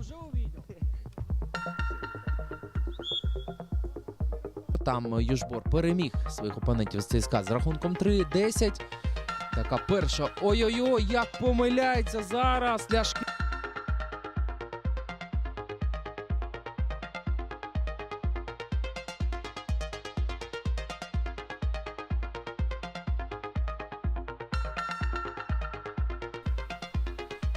Уже увидел. Там Южбор переміг своїх опонентів з ЦСКА з рахунком 3-10. Така перша. Ой-ой-ой, як помиляється зараз Ляшки.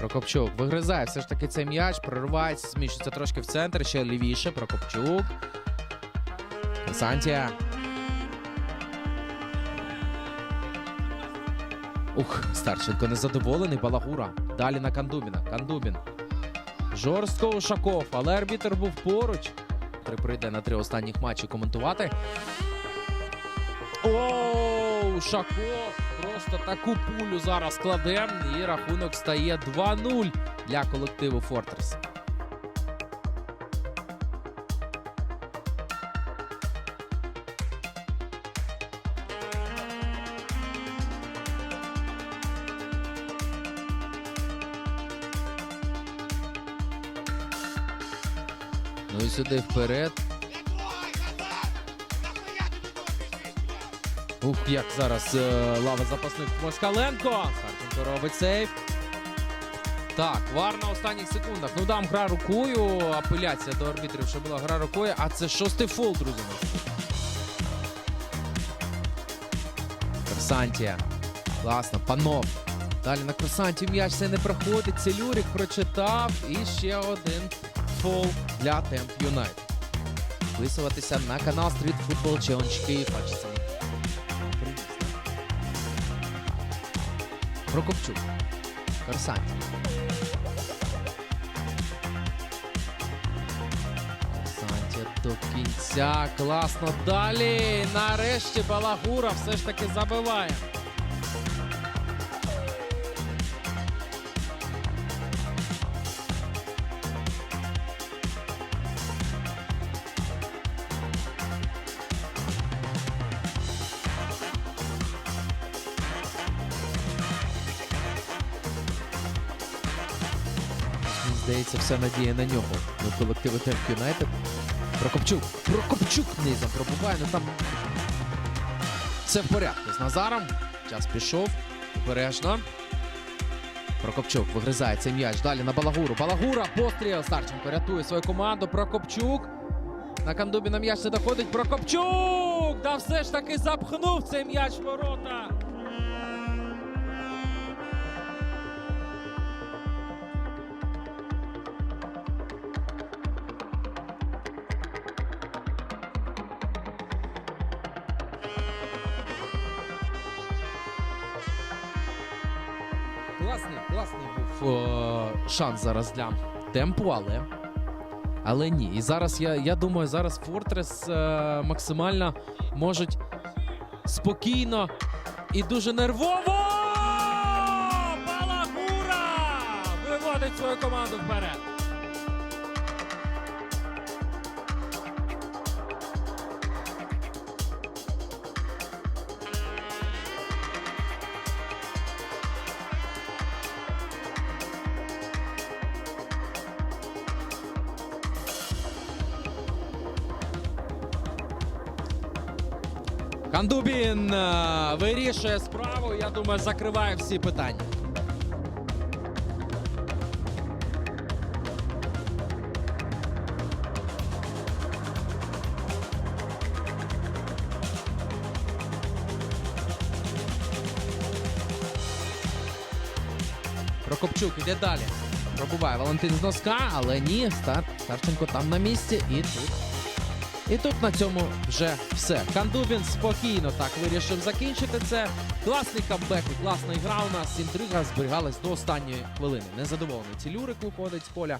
Прокопчук вигризає все ж таки цей м'яч, проривається, зміщується трошки в центр, ще лівіше. Прокопчук. Сантія. Ух, Старченко незадоволений. Балагура. Далі на Кандубіна. Кандубін. Жорстко Ушаков, але арбітр був поруч. Три прийде на три останніх матчі коментувати. О, Ушаков просто таку пулю зараз кладе. І рахунок стає 2-0 для колективу Фортрес. Ну і сюди вперед. Ух, як зараз е, лава запасних Москаленко. Сарченко робить сейф. Так, вар на останніх секундах. Ну дам гра рукою. Апеляція до арбітрів, що була гра рукою. А це шостий фол, друзі. Красантія. Класно. Панов. Далі на Красанті м'яч це не проходить. Целюрік прочитав. І ще один фол для Темп Юнайт. Підписуватися на канал Street Football Challenge Київ. Прокопчук. Корсань. Корсанті до кінця. Класно. Далі. Нарешті Балагура все ж таки забиває. Здається, вся надія на нього. Ну, колективи Темп Юнайтед. Прокопчук. Прокопчук низом пробуває. Ну там все в порядку з Назаром. Час пішов. Обережно. Прокопчук вигризає цей м'яч. Далі на Балагуру. Балагура. Постріл. Старченко рятує свою команду. Прокопчук. На Кандубіна м'яч не доходить. Прокопчук! Да все ж таки запхнув цей м'яч ворота. Класний, класний був о, шанс зараз для темпу, але. Але ні. І зараз я, я думаю, зараз Фортрес е, максимально можуть спокійно і дуже нервово. Балагура! Виводить свою команду вперед. Кандубін е, вирішує справу. Я думаю, закриває всі питання. Прокопчук іде далі. Пробуває Валентин з носка, але ні. Стар... Старченко там на місці. І тут і тут на цьому вже все. Кандубін спокійно так вирішив закінчити це. Класний камбек, класна гра у нас. Інтрига зберігалась до останньої хвилини. Незадоволений Цілюрик виходить з поля.